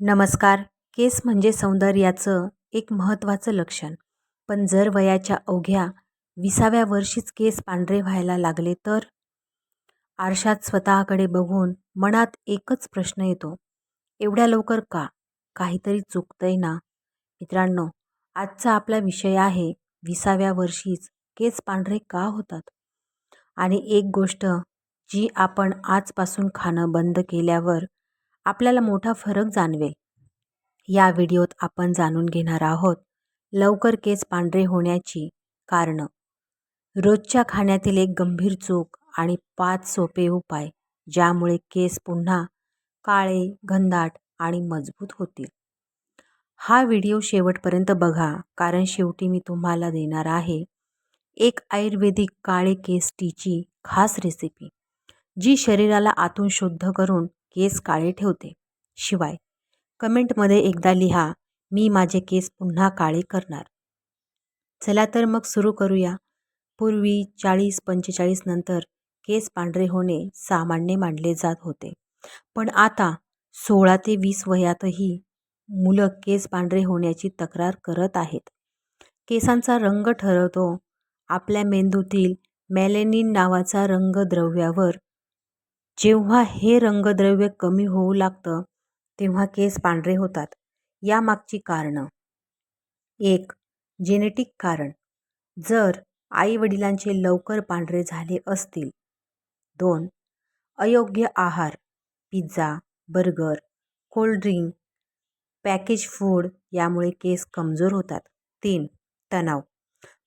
नमस्कार. केस म्हणजे सौंदर्याचं एक महत्त्वाचं लक्षण. पण जर वयाच्या अवघ्या विसाव्या वर्षीच केस पांढरे व्हायला लागले तर? आरशात स्वतःकडे बघून मनात एकच प्रश्न येतो. एवढ्या लवकर का? काहीतरी चुकतंय ना? मित्रांनो आजचा आपला विषय आहे विसाव्या वर्षीच केस पांढरे का होतात? आणि एक गोष्ट जी आपण आजपासून खाणं बंद केल्यावर आपल्याला मोठा फरक जाणवेल. या व्हिडिओत आपण जाणून घेणार आहोत लवकर केस पांढरे होण्याची कारणं. रोजच्या खाण्यातील एक गंभीर चूक आणि पाच सोपे उपाय ज्यामुळे केस पुन्हा काळे घनदाट आणि मजबूत होतील. हा व्हिडिओ शेवटपर्यंत बघा कारण शेवटी मी तुम्हाला देणार आहे एक आयुर्वेदिक काळे केस टीची खास रेसिपी जी शरीराला आतून शुद्ध करून केस काळे ठेवते. शिवाय कमेंटमध्ये एकदा लिहा मी माझे केस पुन्हा काळे करणार. चला तर मग सुरू करूया. पूर्वी चाळीस पंचेचाळीस नंतर केस पांढरे होणे सामान्य मानले जात होते. पण आता सोळा ते वीस वयातही मुलं केस पांढरे होण्याची तक्रार करत आहेत. केसांचा रंग ठरवतो. आपल्या मेंदूतील मॅलेनिन नावाचा रंगद्रव्यावर जेव्हा हे रंगद्रव्य कमी होऊ लागतं तेव्हा केस पांढरे होतात. यामागची कारणं. एक जेनेटिक कारण. जर आई वडिलांचे लवकर पांढरे झाले असतील. दोन अयोग्य आहार pizza burger cold drink package food यामुळे केस कमजोर होतात. तीन तणाव.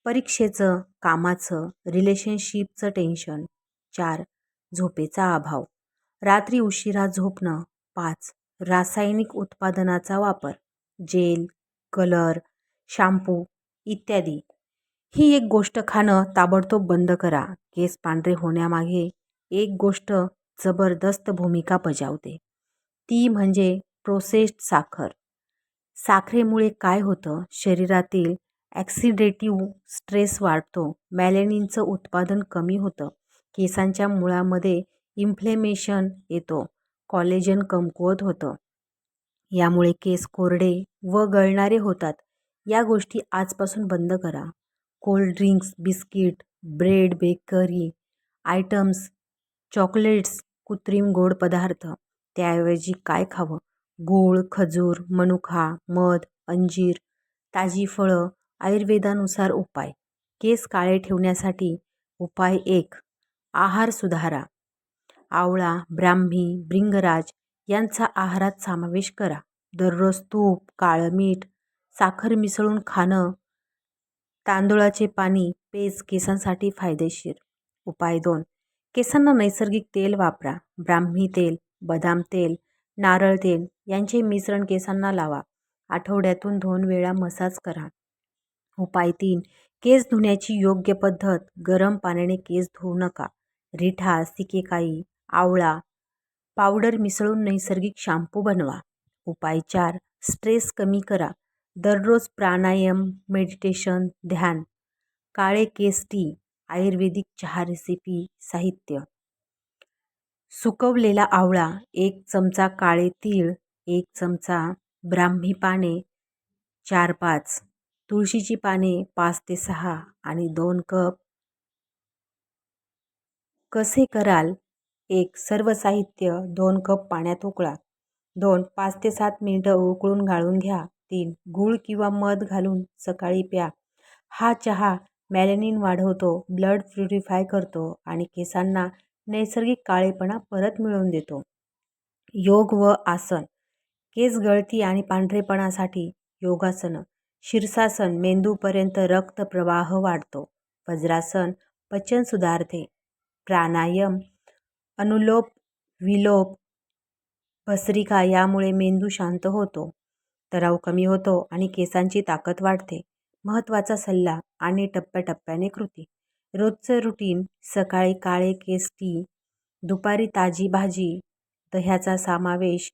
परीक्षेचं कामाचं रिलेशनशिपचं टेन्शन चार झोपेचा अभाव. रात्री उशिरा झोपणं. पाच. रासायनिक उत्पादनाचा वापर. जेल कलर शॅम्पू इत्यादी. ही एक गोष्ट खाणं ताबडतोब बंद करा. केस पांढरे होण्यामागे एक गोष्ट जबरदस्त भूमिका बजावते. ती म्हणजे प्रोसेस्ड साखर. साखरेमुळे काय होतं? शरीरातील ॲक्सिडेटिव्ह स्ट्रेस वाढतो. मॅलेनिनचं उत्पादन कमी होतं. केसांच्या मुळामध्ये इन्फ्लेमेशन येतो. कॉलेजन कमकुवत होतं. यामुळे केस कोरडे व गळणारे होतात. या गोष्टी आजपासून बंद करा. Cold drinks biscuit bread bakery items chocolates कृत्रिम गोड पदार्थ त्याऐवजी काय खावं? गूळ खजूर मनुखा मध अंजीर ताजी फळं आयुर्वेदानुसार उपाय. केस काळे ठेवण्यासाठी उपाय एक. आहार सुधारा. आवळा ब्राह्मी ब्रिंगराज यांचा आहारात समावेश करा. दररोज तूप काळं मीठ साखर मिसळून खाणं तांदुळाचे पाणी पेज केसांसाठी फायदेशीर. उपाय दोन. केसांना नैसर्गिक तेल वापरा. ब्राह्मी तेल बदाम तेल नारळ तेल यांचे मिश्रण केसांना लावा. आठवड्यातून दोन वेळा मसाज करा. उपाय तीन. केस धुण्याची योग्य पद्धत. गरम पाण्याने केस धुवू नका. रिठा सिकेकाई आवळा पावडर मिसळून नैसर्गिक शॅम्पू बनवा. उपाय चार स्ट्रेस कमी करा. दररोज प्राणायाम मेडिटेशन ध्यान. काळे केस टी आयुर्वेदिक चहा रेसिपी साहित्य. सुकवलेला आवळा एक चमचा काळे तीळ एक चमचा ब्राह्मी पाने चार पाच. तुळशीची पाने पाच ते सहा आणि दोन कप कसे कराल? एक सर्व साहित्य दोन कप पाण्यात उकळा. दोन पाच ते सात मिनटं उकळून गाळून घ्या. तीन गूळ किंवा मध घालून सकाळी प्या. हा चहा मॅलेनिन वाढवतो ब्लड प्युरिफाय करतो आणि केसांना नैसर्गिक काळेपणा परत मिळवून देतो. योग व आसन. केस गळती आणि पांढरेपणासाठी योगासनं. शीर्षासन मेंदूपर्यंत रक्तप्रवाह वाढतो. वज्रासन पचन सुधारते. प्राणायाम अनुलोप विलोप भस्रिका यामुळे मेंदू शांत होतो तणाव कमी होतो आणि केसांची ताकद वाढते. महत्त्वाचा सल्ला आणि टप्प्याटप्प्याने कृती. रोजचं रुटीन सकाळी काळे केस टी दुपारी ताजी भाजी दह्याचा समावेश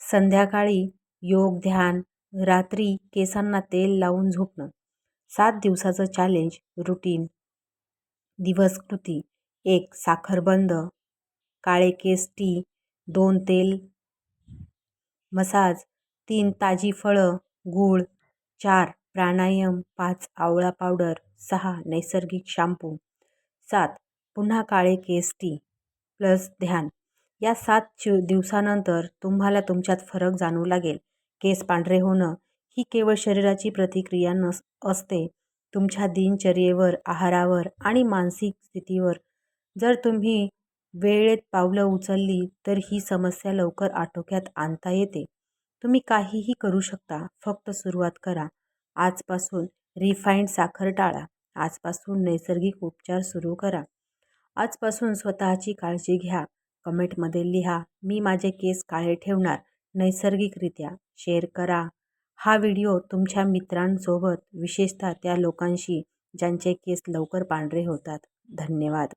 संध्याकाळी योग ध्यान रात्री केसांना तेल लावून झोपणं. सात दिवसाचं चॅलेंज रुटीन दिवस कृती. एक साखरबंद काळे केस टी दोन तेल मसाज तीन ताजी फळं गूळ चार प्राणायाम पाच आवळा पावडर सहा नैसर्गिक शाम्पू सात पुन्हा काळे केस टी प्लस ध्यान. या सात चि दिवसानंतर तुम्हाला तुमच्यात फरक जाणवू लागेल. केस पांढरे होणं ही केवळ शरीराची प्रतिक्रिया नस असते. तुमच्या दिनचर्येवर आहारावर आणि मानसिक स्थितीवर जर तुम्ही वेळेत पावलं उचलली तर ही समस्या लवकर आटोक्यात आणता येते. तुम्ही काहीही करू शकता फक्त सुरुवात करा. आजपासून रिफाईंड साखर टाळा. आजपासून नैसर्गिक उपचार सुरू करा. आजपासून स्वतःची काळजी घ्या. कमेंटमध्ये लिहा मी माझे केस काळे ठेवणार नैसर्गिकरित्या. शेअर करा. हा व्हिडिओ तुमच्या मित्रांसोबत विशेषतः त्या लोकांशी ज्यांचे केस लवकर पांढरे होतात. धन्यवाद.